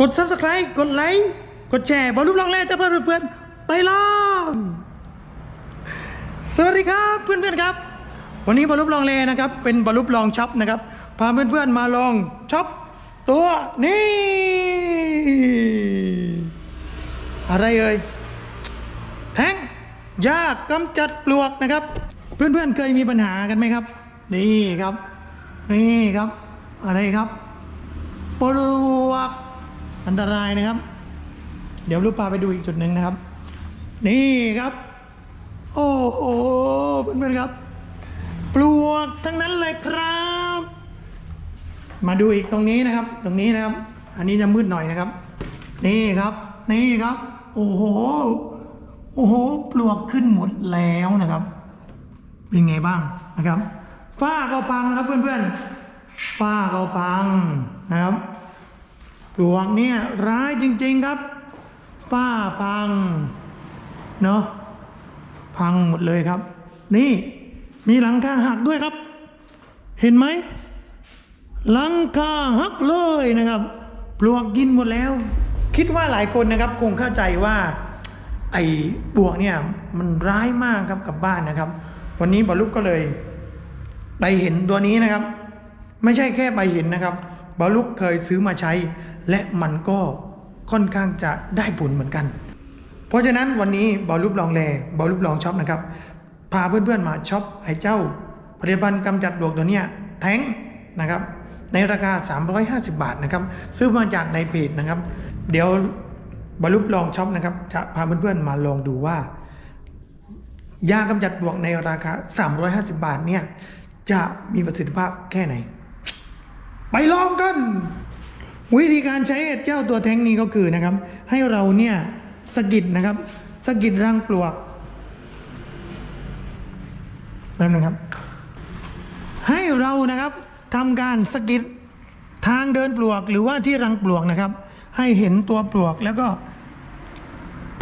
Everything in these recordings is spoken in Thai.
กด subscribe กดไลค์ กดแชร์บอลลูนลองแร่จะเพื่อนเพื่อนไปลองสวัสดีครับเพื่อนๆครับ วันนี้บอลลูนลองแร่นะครับ เป็นบอลลูนลองช็อปนะครับ พาเพื่อนๆมาลองช็อปตัวนี้ อะไรเอ่ย แทงยากกำจัดปลวกนะครับ เพื่อนๆเคยมีปัญหากันไหมครับ นี่ครับ นี่ครับ อะไรครับ ปลวก อันตรายนะครับ เดี๋ยวรูปพาไปดูอีกจุดหนึ่งนะครับ นี่ครับ โอ้โหเพื่อนๆครับ ปลวกทั้งนั้นเลยครับ มาดูอีกตรงนี้นะครับ ตรงนี้นะครับ อันนี้จะมืดหน่อยนะครับ นี่ครับ นี่ครับ โอ้โห โอ้โห ปลวกขึ้นหมดแล้วนะครับ เป็นไงบ้างนะครับ ฝ้าก็พังครับเพื่อนๆฝ้าก็พังนะครับ ปลวกเนี่ยร้ายจริง ๆครับ ฝ้าพังเนาะพังหมดเลยครับ นี่มีหลังคาหักด้วยครับ เห็นไหมหลังคาหักเลยนะครับ ปลวกกินหมดแล้ว คิดว่าหลายคนนะครับ คงเข้าใจว่าไอ้ปลวกเนี่ยมันร้ายมากครับกับบ้านนะครับ วันนี้บอลลูกก็เลยไปเห็นตัวนี้นะครับ ไม่ใช่แค่ไปเห็นนะครับบอลลูกเคยซื้อมาใช้ และมันก็ค่อนข้างจะได้ผลเหมือนกัน เพราะฉะนั้นวันนี้บอลลูกลองแลบอลลูกลองช็อปนะครับ พาเพื่อนๆมาช็อปไอ้เจ้าผลิตภัณฑ์กำจัดปลวกตัวเนี้ยแท้งนะครับ ในราคา 350 บาทนะครับ ซื้อมาจากในเพจนะครับ เดี๋ยวบอลลูกลองช็อปนะครับ จะพาเพื่อนๆมาลองดูว่า ยากำจัดปลวกในราคา 350 บาทเนี่ย จะมีประสิทธิภาพแค่ไหน ไปลองกัน วิธีการใช้เจ้าตัวแท้งนี้ก็คือนะครับ ให้เราเนี่ยสะกิดนะครับสะกิดรังปลวกแป๊บนึงครับ ให้เรานะครับทำการสะกิดทางเดินปลวกหรือว่าที่รังปลวกนะครับ ให้เห็นตัวปลวกแล้วก็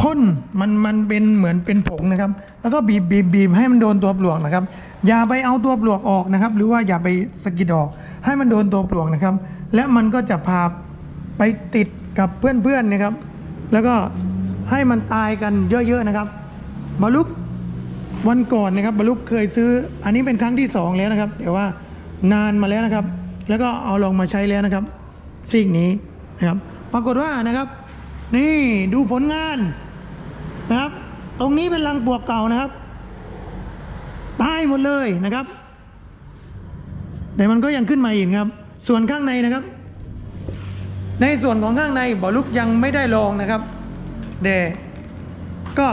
พ่นมันมันเป็นเหมือนเป็นผงนะครับ แล้วก็บีบบีบบีบให้มันโดนตัวปลวกนะครับ อย่าไปเอาตัวปลวกออกนะครับ หรือว่าอย่าไปสกิดออก ให้มันโดนตัวปลวกนะครับ และมันก็จะพาไปติดกับเพื่อนๆนะครับ แล้วก็ให้มันตายกันเยอะๆนะครับบาลุกวันก่อนนะครับบาลุกเคยซื้อ อันนี้เป็นครั้งที่สองแล้วนะครับ แต่ว่านานมาแล้วนะครับ แล้วก็เอาลองมาใช้แล้วนะครับซีกนี้นะครับ ปรากฏว่านะครับ นี่ดูผลงานนะครับ ตรงนี้เป็นรังปลวกเก่านะครับ ตายหมดเลยนะครับ แต่มันก็ยังขึ้นมาอีกครับ ส่วนข้างในนะครับ ในส่วนของข้างในบอลุกยังไม่ได้ลองนะครับแต่ก็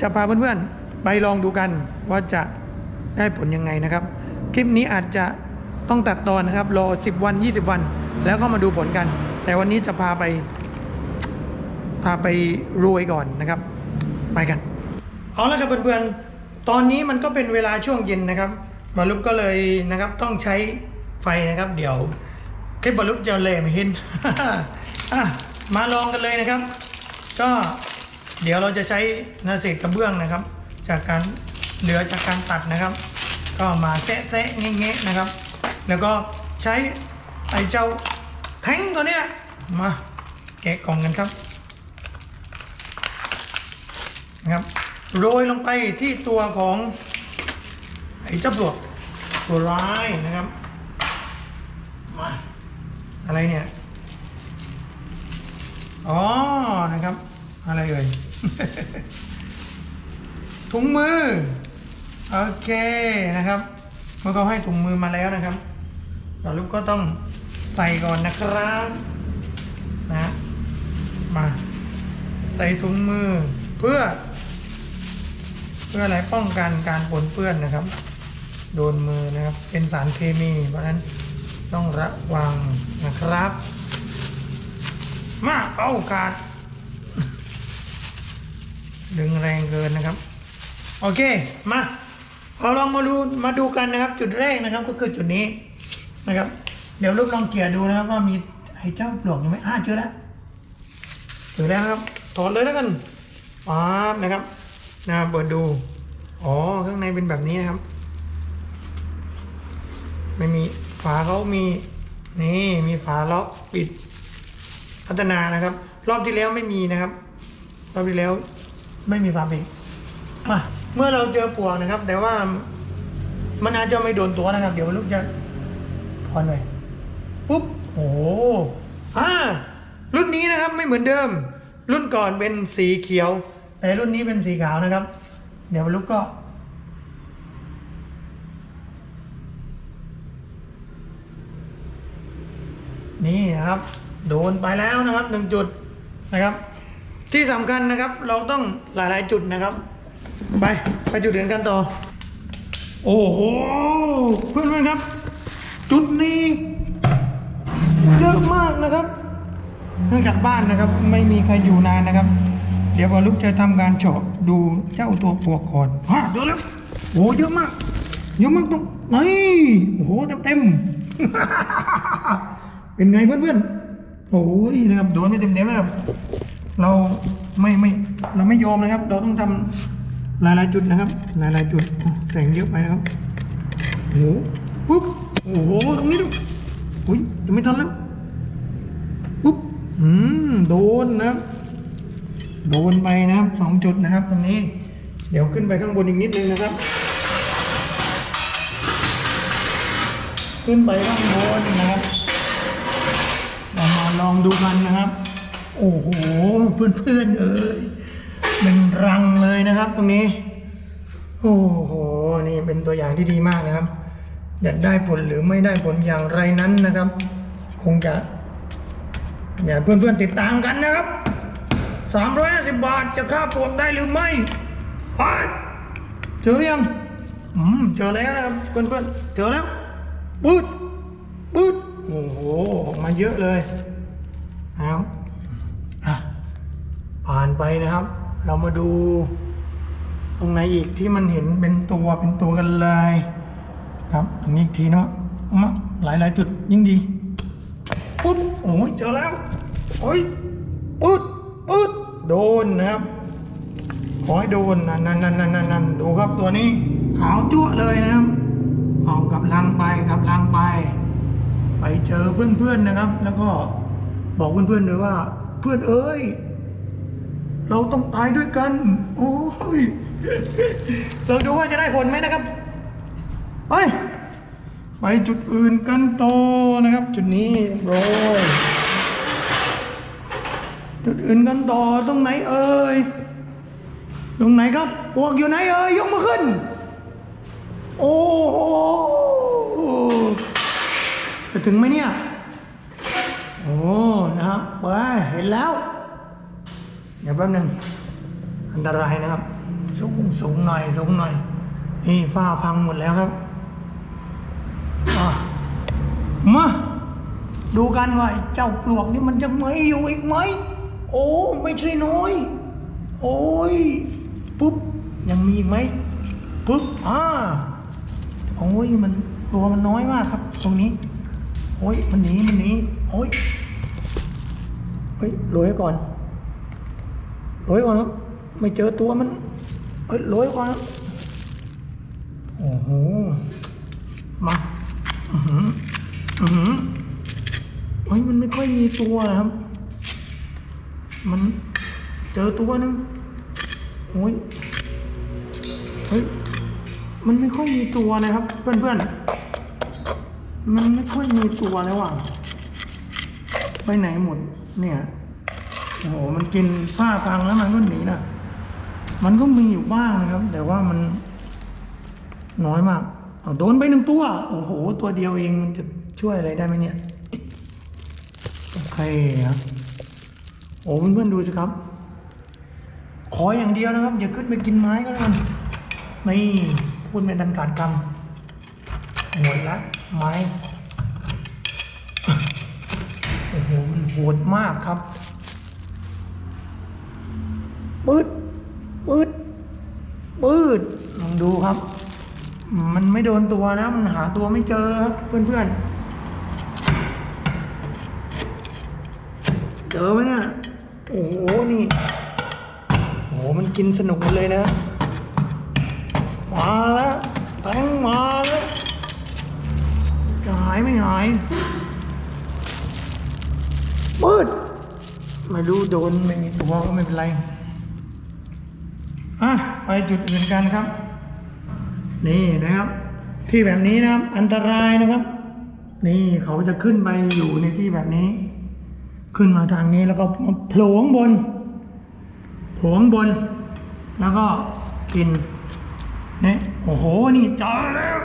จะพาเพื่อนๆไปลองดูกันว่าจะได้ผลยังไงนะครับ คลิปนี้อาจจะต้องตัดตอนนะครับรอ 10 วัน 20 วัน แล้วก็มาดูผลกัน แต่วันนี้จะพาไป พาไปรวยก่อนนะครับ ไปกัน เอาละครับเพื่อนๆ ตอนนี้มันก็เป็นเวลาช่วงเย็นนะครับบอลลุกก็เลยนะครับต้องใช้ไฟนะครับ เดี๋ยวคลิปบอลลุกจะเลยไม่เห็นมาลองกันเลยนะครับ ก็เดี๋ยวเราจะใช้นาเศษกระเบื้องนะครับ จากการเหลือจากการตัดนะครับ ก็มาแซะแซะเงี้ยนะครับ แล้วก็ใช้ไอ้เจ้าแท้งตัวเนี้ยมาแกะกล่องกันครับนะครับ โรยลงไปที่ตัวของไอ้เจ้าปลวกตัวร้ายนะครับมาอะไรเนี่ย อ๋อ นะครับ อะไรเอ่ย ถุงมือ โอเคนะครับเมื่อเขาให้ถุงมือมาแล้วนะครับต่อลูกก็ต้องใส่ก่อนนะครับนะ มา ใส่ถุงมือเพื่อ พื่ออะไรป้องกันการปนเปื้อนนะครับ โดนมือนะครับ เป็นสารเคมี เพราะฉะนั้นต้องระวังนะครับ มาเอาขาดดึงแรงเกินนะครับ โอเคมาเราลองมาดูมาดูกันนะครับ จุดแรกนะครับ ก็คือจุดนี้นะครับ เดี๋ยวรูปลองเกี่ยดูนะครับว่ามีไอ้เจ้าปลวกอยู่ไหมอ่าเจอแล้วเจอแล้วครับถอดเลยแล้วกันป๊าบนะครับ นะเปิดดู อ๋อ ข้างในเป็นแบบนี้นะครับ ไม่มีฝาเขามี นี่มีฝาล็อกปิด พัฒนานะครับ รอบที่แล้วไม่มีนะครับ รอบที่แล้วไม่มีฟาร์มอีกมาเมื่อเราเจอปวกนะครับ แต่ว่ามันอาจจะไม่โดนตัวนะครับ เดี๋ยวลูกจะพอนไปปุ๊บโอ้โหอ่ารุ่นนี้นะครับไม่เหมือนเดิม รุ่นก่อนเป็นสีเขียว แต่รุ่นนี้เป็นสีขาวนะครับ เดี๋ยวลูกก็นี่นะครับ โดนไปแล้วนะครับหนึ่งจุดนะครับ ที่สำคัญนะครับเราต้องหลายๆจุดนะครับ ไปไปจุดอื่นกันต่อ โอ้โหเพื่อนๆครับ จุดนี้เยอะมากนะครับ เนื่องจากบ้านนะครับ ไม่มีใครอยู่นานนะครับ เดี๋ยวพอลูกจะทำการเฉาะดูเจ้าตัวปวกก่อนฮะเจอแล้วโอ้เยอะมากเยอะมากตรงไหนโอ้โหเต็มเต็มเป็นไงเพื่อนๆโอ้ยนะครับโดนไม่เต็มเต็มๆนะครับเราไม่ไม่เราไม่ยอมนะครับ เราต้องทำหลายๆจุดนะครับ หลายๆจุดแสงเยอะไปนะครับโอ้โหปุ๊บโอ้โหตรงนี้ดูอุ้ยจะไม่ทันแล้วปุ๊บอืมโดนนะครับ โดนไปนะครับสองจุดนะครับตรงนี้ เดี๋ยวขึ้นไปข้างบนอีกนิดนึงนะครับ ขึ้นไปข้างบนนะครับเรามาลองดูกันนะครับ โอ้โหเพื่อนๆเอ้ยเป็นรังเลยนะครับตรงนี้ โอ้โหนี่เป็นตัวอย่างที่ดีมากนะครับอยากได้ผลหรือไม่ได้ผลอย่างไรนั้นนะครับ คงจะอย่าเพื่อนๆติดตามกันนะครับ สามร้อยห้าสิบบาทจะฆ่าปวกได้หรือไม่ไปเจอหรือยังอืมเจอแล้วนะครับเพื่อนๆเจอแล้วปืดปืดโอ้โหออกมาเยอะเลยเอาอะผ่านไปนะครับ เรามาดู ตรงไหนอีกที่มันเห็นเป็นตัวเป็นตัวกันเลยครับตรงนี้อีกทีเนาะมาหลายหลายจุดยิ่งดีปุ๊บโอ้ยเจอแล้วโอ้ยปุ๊ดปุ๊ด โดนนะครับ ขอให้โดนนั่นนั่นนั่นนั่นนั่นดูครับตัวนี้ขาวจั่วเลยนะครับเอากับลังไปกับลังไป ไปเจอเพื่อนๆนะครับ แล้วก็บอกเพื่อนๆเลยว่า เพื่อนเอ้ย เราต้องตายด้วยกัน โอ้ยเราดูว่าจะได้ผลไหมนะครับไปไปจุดอื่นกันต่อนะครับ จุดนี้โรย จุดอื่นกันต่อตรงไหนเอ่ยตรงไหนครับปวกอยู่ไหนเอ่ยยกมือขึ้น โอ้โหจะถึงไหมเนี่ยโอ้นะครับไปเห็นแล้ว เดี๋ยวแป๊บหนึงอันตรายนะครับ สูงสูงหน่อยสูงหน่อยนี่ฝ้าพังหมดแล้วครับมาดูกันว่าเจ้าปลวกนี่มันจะไม่อยู่อีกไหม อ้ ไม่ใช่น้อย โอ้ย ปุ๊บ ยังมีอีกไหมปุ๊บ อ่า โอ้ย มันตัวมันน้อยมากครับ ตรงนี้ โอ้ย มันหนี มันหนี โอ้ย เฮ้ยโรยก่อนโรยก่อนครับ ไม่เจอตัวมัน เฮ้ยโรยก่อนครับโอ้โห มา อือหือ อือหือเฮ้ย มันไม่ค่อยมีตัวนะครับ มันเจอตัวหนึงโอ้ยเฮ้ยมันไม่ค่อยมีตัวนะครับ เพื่อนๆ มันไม่ค่อยมีตัวแล้วอะ ไปไหนหมด เนี่ยโอ้โหมันกินผ้าพังแล้วมันก็หนีนะมันก็มีอยู่บ้างนะครับ แต่ว่ามันน้อยมากเอาโดนไปหนึ่งตัว โอ้โห ตัวเดียวเองมันจะช่วยอะไรได้ไหมเนี่ย โอเคครับ โอ้เพื่อนๆดูสิครับ ขออย่างเดียวนะครับ อย่าขึ้นไปกินไม้ก็แล้วกันนี่พูดไม่ดันการกำหมดละไม้โอ้โหมันโหดมากครับปืดปืดปืดลองดูครับ มันไม่โดนตัวนะ มันหาตัวไม่เจอครับเพื่อนๆ เจอไหมเนี่ย โอ้โหนี่โอ้โหมันกินสนุกเลยนะ มาแล้วแตงมาแล้วหายไม่หายปืดไม่รู้โดนไม่มีตัวก็ไม่เป็นไรอะไปจุดอื่นกันครับ นี่นะครับ ที่แบบนี้นะครับ อันตรายนะครับ นี่เขาจะขึ้นไปอยู่ในที่แบบนี้ ขึ้นมาทางนี้แล้วก็โผล่งบนโผล่งบน แล้วก็กินเนี่ยโอ้โห นี่เจอแล้ว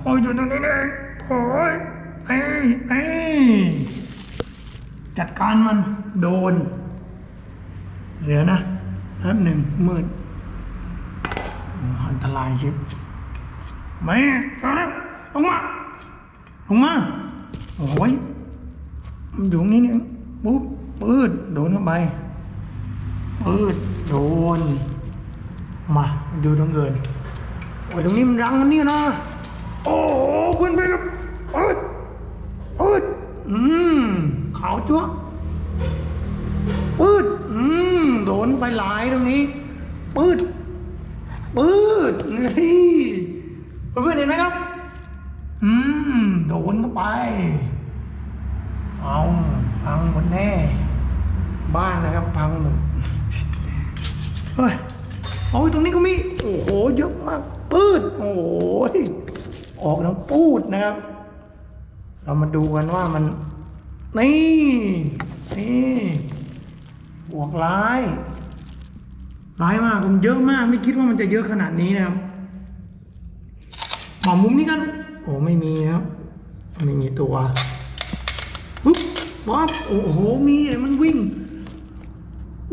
โอ้ยอยู่ตรงนี้เองโอ้ยเอ้ยเอ้ยจัดการมันโดน เดี๋ยวนะแป๊บหนึ่งมืดอันตรายชิบไม่เจอแล้วลงมาลงมา โอ้ย อยู่ตรงนี้นี่เองปุ๊บปืดโดนเข้าไปปืดโดน มาดูตรงเกินโอ้ยตรงนี้มันรังมันนี่นะโอ้โหคุณไปครับปืดปืดอืมขาวจั๊วปืดอืมโดนไฟหลายตรงนี้ปืดปืดนี่เพื่อนเห็นไหมครับ อืมโดนเข้าไป เอาพังหมดแน่ บ้านนะครับ พังหมดเฮ้ยโอ้ยตรงนี้ก็มี โอ้โห เยอะมาก ปืด โอ้โห ออกทั้งปูดนะครับ เรามาดูกันว่ามัน นี่ นี่บวกร้าย ร้ายมากผมเยอะมาก ไม่คิดว่ามันจะเยอะขนาดนี้นะครับหมอมุมนี้กัน โอ้ไม่มีนะครับ ไม่มีตัว ปุ๊บป๊บโอ้โห มีไอ้มันวิ่ง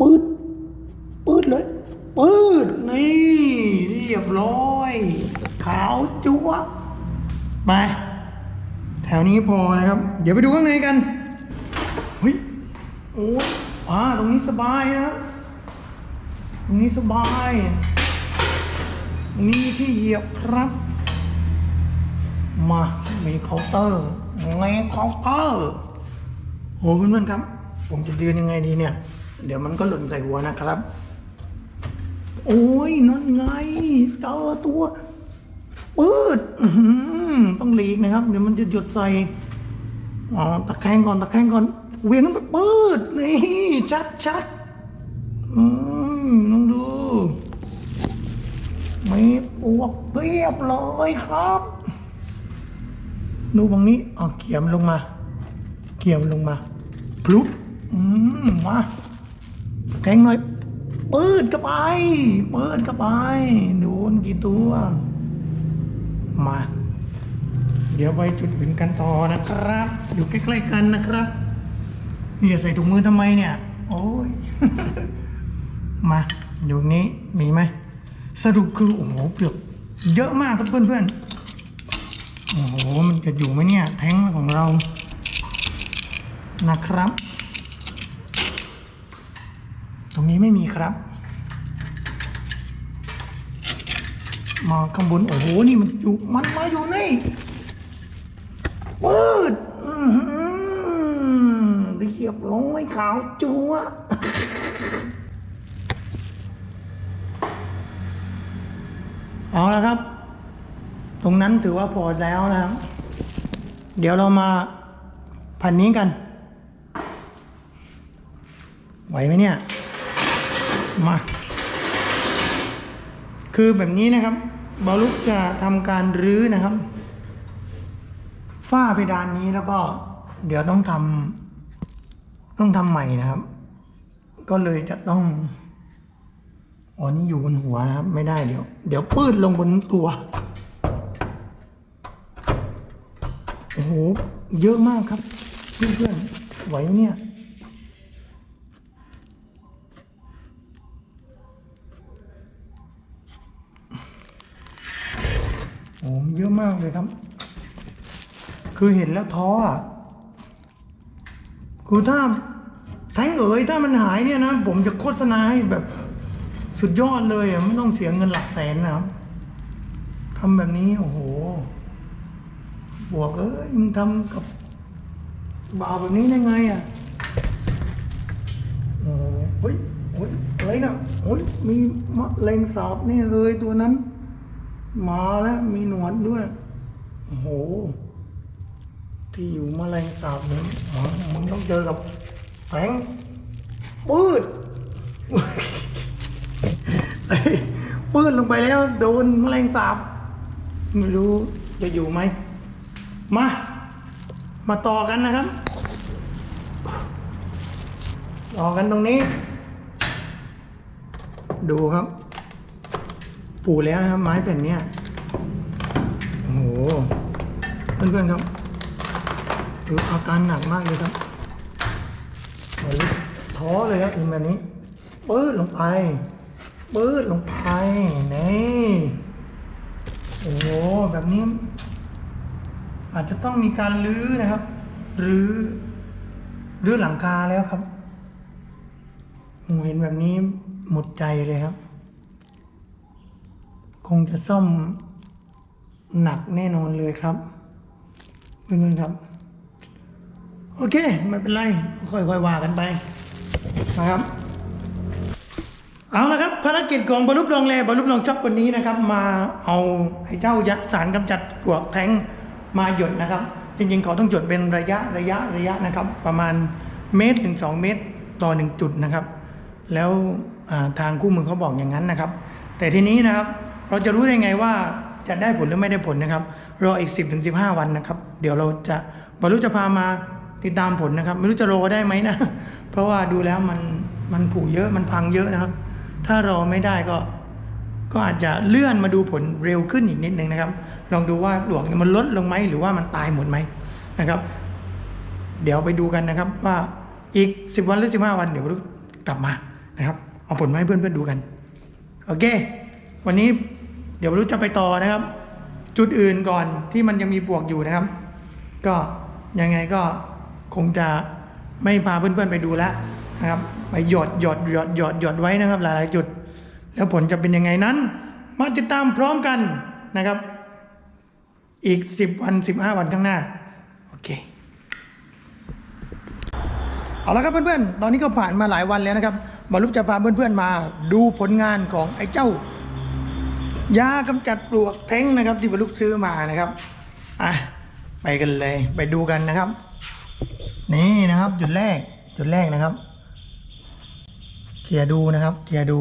ปืดปืดเลย ปืดนี่เรียบร้อย ขาวจั๊วะไปแถวนี้พอนะครับ เดี๋ยวไปดูข้างในกันเฮ้ยโอ้ยอ่าตรงนี้สบายนะตรงนี้สบายตรงนี้ที่เหยียบครับ มา มีเคาน์เตอร์ไงเคาน์เตอร์ โหเพื่อนๆครับ ผมจะเดินยังไงดีเนี่ย เดี๋ยวมันก็หล่นใส่หัวนะครับ โอ้ยนั่นไงเจอตัวปืดต้องหลีกนะครับ เดี๋ยวมันจะหยดใส่อ๋อตะแคงก่อนตะแคงก่อนเวียงมันไปปืดนี่ชัดชัดอืมลองดูไม่ปวกเรียบร้อยครับ ดูบางนี้อ๋อเขียมลงมา เขียมลงมา พลุบอืมมาแทงหน่อยปืดเข้าไปปืดเข้าไปโดนกี่ตัว มา เดี๋ยวไปจุดอื่นกันต่อนะครับ อยู่ใกล้ๆกันนะครับนี่จะใส่ถุงมือทำไมเนี่ย โอ้ย มาอยู่นี้มีไหมสรุปคือโอ้โหเปลือกเยอะมากครับเพื่อนๆโอ้โหมันจะอยู่ไหมเนี่ย แท้งของเรา นะครับ ตรงนี้ไม่มีครับมาข้างบน โอ้โห นี่มันอยู่ มันมาอยู่นี่ปืดอื้อหือเรียบร้อยขาวจัวเอาละครับ ตรงนั้นถือว่าพอแล้วนะครับ เดี๋ยวเรามาพันนี้กัน ไหวไหมเนี่ย มา คือแบบนี้นะครับบาลุกจะทำการรื้อนะครับ ฝ้าเพดานนี้แล้วก็ เดี๋ยวต้องทำต้องทำใหม่นะครับ ก็เลยจะต้องอ๋อนี่อยู่บนหัวนะครับ ไม่ได้เดี๋ยว เดี๋ยวปืดลงบนตัวโอ้โหเยอะมากครับ เพื่อนๆไหวไหมเนี่ย โอ้เยอะมากเลยครับ คือเห็นแล้วท้ออะคือถ้าแท้งเอ๋ยถ้ามันหายเนี่ยนะ ผมจะโฆษณาให้แบบสุดยอดเลยอะไม่ต้องเสียเงินหลักแสนนะครับทำแบบนี้ โอ้โหบอกเอ้ยมึงทำกับบ่าวแบบนี้ได้ไงอะโอ้โหเฮ้ยเฮ้ยอะไรนะโอ้ยมีมะเร็งสาบนี่เลยตัวนั้น มาแล้วมีหนวดด้วย โอ้โห ที่อยู่มแมลงสาบเนี่ยมึงต้องเจอกับแสงปืดปืดลงไปแล้ว โดนแมลงสาบ ไม่รู้จะอยู่ไหม มา มาต่อกันนะครับ ต่อกันตรงนี้ ดูครับ ปูแล้วนะครับ ไม้แผ่นเนี้ยโอ้โหเพื่อนๆครับคืออาการหนักมากเลยครับท้อเลยครับเห็นแบบนี้ปื้ดลงไปปื้ดลงไปนี่โอ้โหแบบนี้ อาจจะต้องมีการรื้อนะครับรื้อรื้อหลังคาแล้วครับโอ้เห็นแบบนี้หมดใจเลยครับ คงจะซ่อมหนักแน่นอนเลยครับเพื่อนๆครับ โอเค ไม่เป็นไร ค่อยๆว่ากันไปนะครับ เอาละครับ ภารกิจของบรรลุปลองแลบรรลุปลองช็อปวันนี้นะครับ มาเอาไอ้เจ้ายักษ์สารกำจัดปลวกแทงมาหยดนะครับ จริงๆเขาต้องหยดเป็นระยะระยะระยะนะครับ ประมาณเมตรถึงสองเมตรต่อหนึ่งจุดนะครับ แล้วทางคู่มือเขาบอกอย่างนั้นนะครับ แต่ทีนี้นะครับ เราจะรู้ได้ไงว่าจะได้ผลหรือไม่ได้ผลนะครับรออีก 10-15ถึง15วันนะครับ เดี๋ยวเราจะบรรลุจะพามาติดตามผลนะครับ ไม่รู้จะรอได้ไหมนะ เพราะว่าดูแล้วมันมันผุเยอะมันพังเยอะนะครับ ถ้ารอไม่ได้ก็ ก็อาจจะเลื่อนมาดูผลเร็วขึ้นอีกนิดนึงนะครับ ลองดูว่าปลวกมันลดลงไหมหรือว่ามันตายหมดไหมนะครับ เดี๋ยวไปดูกันนะครับว่าอีก 10 วันหรือ 15 วันเดี๋ยวกลับมานะครับ เอาผลมาให้เพื่อนๆดูกัน โอเค วันนี้ เดี๋ยวรู้จะไปต่อนะครับ จุดอื่นก่อนที่มันยังมีปวกอยู่นะครับ ก็ยังไงก็คงจะไม่พาเพื่อนๆไปดูแล้วนะครับ ไปหยดหยดหยดหยดหยดไว้นะครับ หลายๆจุด แล้วผลจะเป็นยังไงนั้น มาติดตามพร้อมกันนะครับ อีก 10 วัน 15 วันข้างหน้า โอเคเอาละครับเพื่อนๆ ตอนนี้ก็ผ่านมาหลายวันแล้วนะครับบรรลุจะพาเพื่อนๆมาดูผลงานของไอ้เจ้า ยากำจัดปลวกเท้งนะครับ ที่บรรลุซื้อมานะครับอะไปกันเลยไปดูกันนะครับ นี่นะครับ จุดแรก จุดแรกนะครับเคลียร์ดูนะครับเคลียร์ดู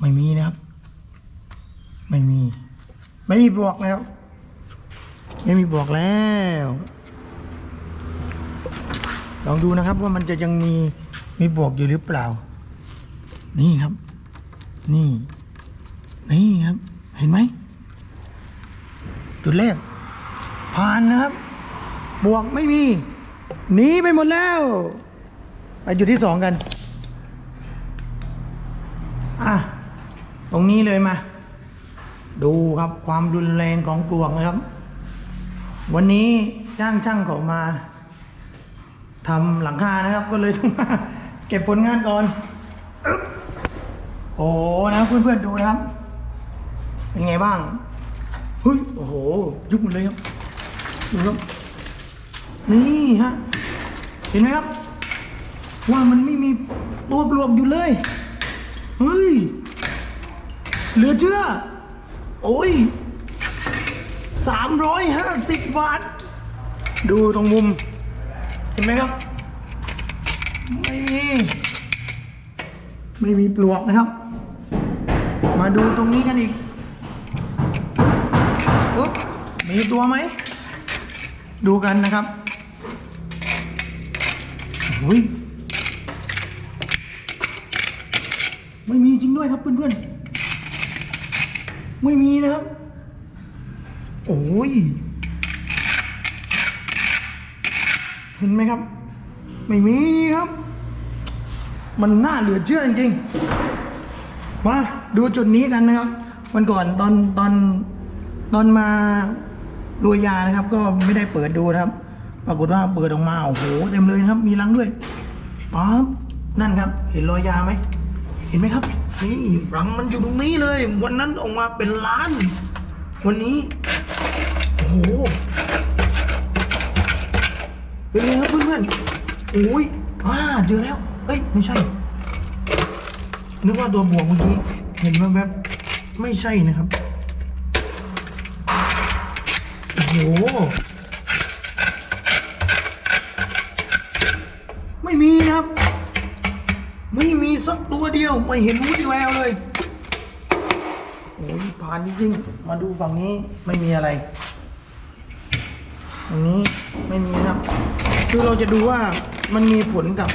ไม่มีนะครับ ไม่มี ไม่มีปลวกนะครับไม่มีปลวกแล้วลองดูนะครับว่ามันจะยังมีมีบวกอยู่หรือเปล่า นี่ครับ นี่ นี่ครับ เห็นไหมจุดแรกผ่านนะครับ บวกไม่มีหนีไปหมดแล้ว ไปจุดที่สองกัน อะ ตรงนี้เลยมา ดูครับความรุนแรงของปลวกนะครับ วันนี้จ้างช่างเขามาทำหลังคานะครับ ก็เลยต้องมาเก็บผลงานก่อนอโอ้โหนะเพื่อนๆดูนะครับ เป็นไงบ้างเฮ้ยโอ้โห ยุบหมดเลยครับดูครับนี่ฮะเห็นไหมครับ ว่ามันไม่มีตัวปลวกอยู่เลยเฮ้ยเหลือเชื่อ โอ้ยสามร้อยห้าสิบบาท ดูตรงมุม เห็นไหมครับ ไม่มี ไม่มีปลวกนะครับ มาดูตรงนี้กันอีก ปุ๊บมีตัวไหม ดูกันนะครับโอ้ยไม่มีจริงด้วยครับเพื่อนๆ ไม่มีนะครับ โอ้ย เห็นไหมครับ ไม่มีครับ มันน่าเหลือเชื่อจริงๆ มาดูจุดนี้กันนะครับ วันก่อนตอนตอน ตอนมาดูยานะครับ ก็ไม่ได้เปิดดูนะครับ ปรากฏว่าเปิดออกมาโอ้โหเต็มเลยนะครับ มีรังด้วยป๊บนั่นครับ เห็นรอยยาไหมเห็นไหมครับนี่รังมันอยู่ตรงนี้เลย วันนั้นออกมาเป็นล้าน วันนี้โอ้โหเป็นไงครับเพื่อนๆโอ้ยอ่าเจอแล้วเอ้ยไม่ใช่นึกว่าตัวบวกเมื่อกี้เห็นแวบๆไม่ใช่นะครับ โห ไม่มีนะครับ ไม่มีสักตัวเดียว ไม่เห็นวี่แววเลย โอ้ยผ่านจริงมาดูฝั่งนี้ไม่มีอะไรฝั่งนี้ไม่มีนะครับ คือเราจะดูว่ามันมีผลกับ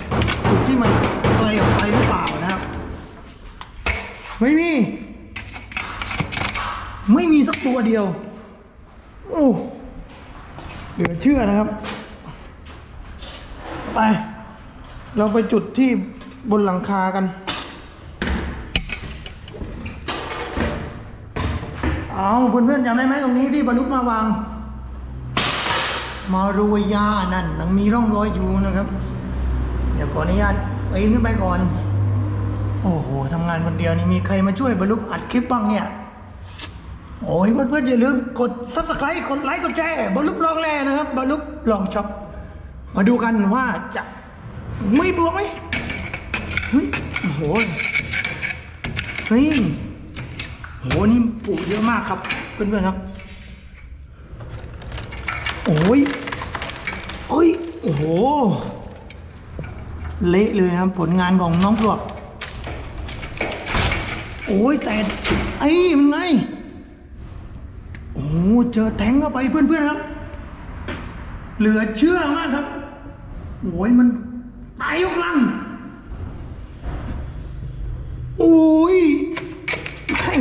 จุดที่มันไกลออกไปหรือเปล่านะครับ ไม่มี ไม่มีสักตัวเดียว โอ้เหลือเชื่อนะครับ ไป เราไปจุดที่บนหลังคากัน เอาเพื่อนๆจำได้ไหมตรงนี้ที่บรรลุมาวาง มารยยานั่นยังมีร่องรอยอยู่นะครับ เดี๋ยวขออนุญาตไปนขึ้นไปก่อน โอ้โหทำงานคนเดียวนี่มีใครมาช่วยบรรลุอัดคลิปบ้างเนี่ย โอ้ยเพื่อนๆอย่าลืมกด subscribe กดไลค์กดแชร์บรรลุลองแลนะครับบรรลุลองช็อปมาดูกันว่าจะไม่บวกไหมเฮ้ยโอ้โหเฮ้ยโหนี่ปูเยอะมากครับเพื่อนๆครับ โอ้ยโอ้ยโอ้โหเละเลยนะครับผลงานของน้องปลวกโอ้ยแต่ไอ้มันไง เจอแทงเข้าไปเพื่อนๆครับ เหลือเชื่อมากครับโอ้ยมันตายยกลังโอ้ยแม่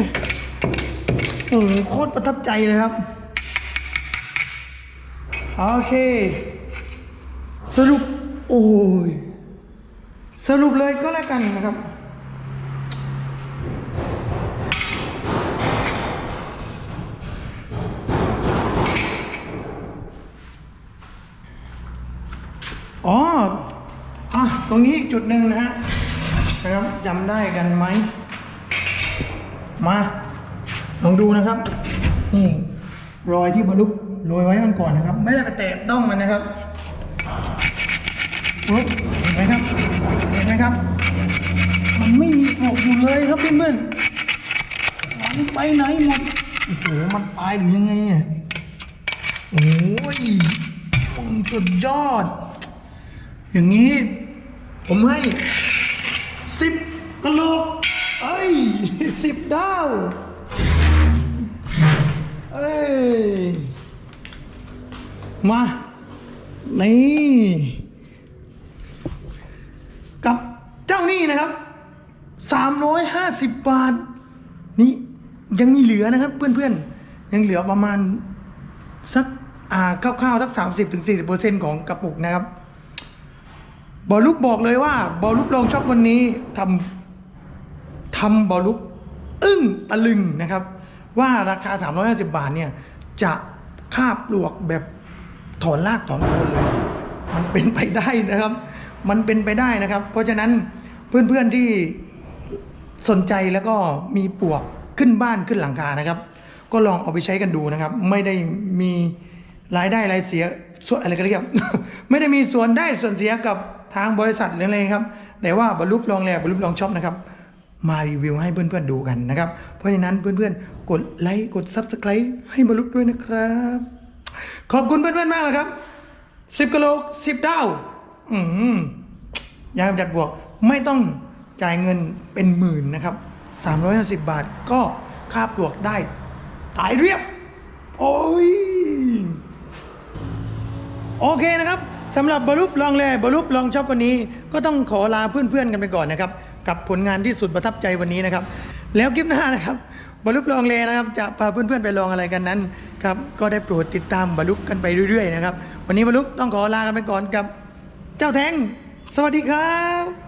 โอ้โหโคตรประทับใจเลยครับ โอเค สรุป โอ้ย สรุปเลยก็แล้วกันนะครับ รงนี้อีกจุดหนึ่งนะฮะนะครับจำได้กันไหมมาลองดูนะครับนี่รอยที่บรรลุโรยไว้กันก่อนนะครับ ไม่ได้ไปแตะต้องมันนะครับปุ๊บเห็นไหมครับเห็นไหมครับ มันไม่มีปลอกอยู่เลยครับเพื่อนๆมันไปไหนหมดโอ้โหมันตายหรือยังไงอะโอ้ยสุดยอด อย่างนี้ ผมให้สิบกะโหลกเอ้ยสิบดาวเอ้ยมา นี่กับเจ้านี่นะครับสามร้อยห้าสิบบาท นี่ยังมีเหลือนะครับ เพื่อนๆ ยังเหลือประมาณสักอ่าคร่าวๆสักสามสิบถึงสี่สิบเปอร์เซ็นของกระปุกนะครับ บอลลุกบอกเลยว่า บอลลุกลองช็อบวันนี้ทำทำบอลลุกอึ้งตะลึงนะครับ ว่าราคา 350 บาทเนี่ย จะคาบปลวกแบบถอนรากถอนโคนเลย มันเป็นไปได้นะครับ มันเป็นไปได้นะครับ เพราะฉะนั้นเพื่อนๆที่สนใจแล้วก็มีปลวกขึ้นบ้านขึ้นหลังคานะครับ ก็ลองเอาไปใช้กันดูนะครับ ไม่ได้มีรายได้รายเสียส่วนอะไรกันเรียกไม่ได้มีส่วนได้ส่วนเสียกับ ทางบริษัทหรืออะไรครับ แต่ว่าบรรลุลองแลบรรลุลองช็อปนะครับ มารีวิวให้เพื่อนๆดูกันนะครับ เพราะฉะนั้นเพื่อนๆ กดไลค์กด Subscribe ให้บรรลุด้วยนะครับ ขอบคุณเพื่อนๆมากเลยครับสิบกิโลสิบดาวอืมยางจัดบวกไม่ต้องจ่ายเงินเป็นหมื่นนะครับสามร้อยห้าสิบบาทก็ค่าปลวกได้ตายเรียบ โอ้ย โอเคนะครับ สำหรับบรุปลองแลบรุปลองช็อปวันนี้ ก็ต้องขอลาเพื่อนๆกันไปก่อนนะครับ กับผลงานที่สุดประทับใจวันนี้นะครับ แล้วคลิปหน้านะครับบรุปลองแลนะครับจะพาเพื่อนๆไปลองอะไรกันนั้นครับก็ได้โปรดติดตามบรุปกันไปเรื่อยๆนะครับวันนี้บรุปต้องขอลากันไปก่อนกับ เจ้าแทงสวัสดีครับ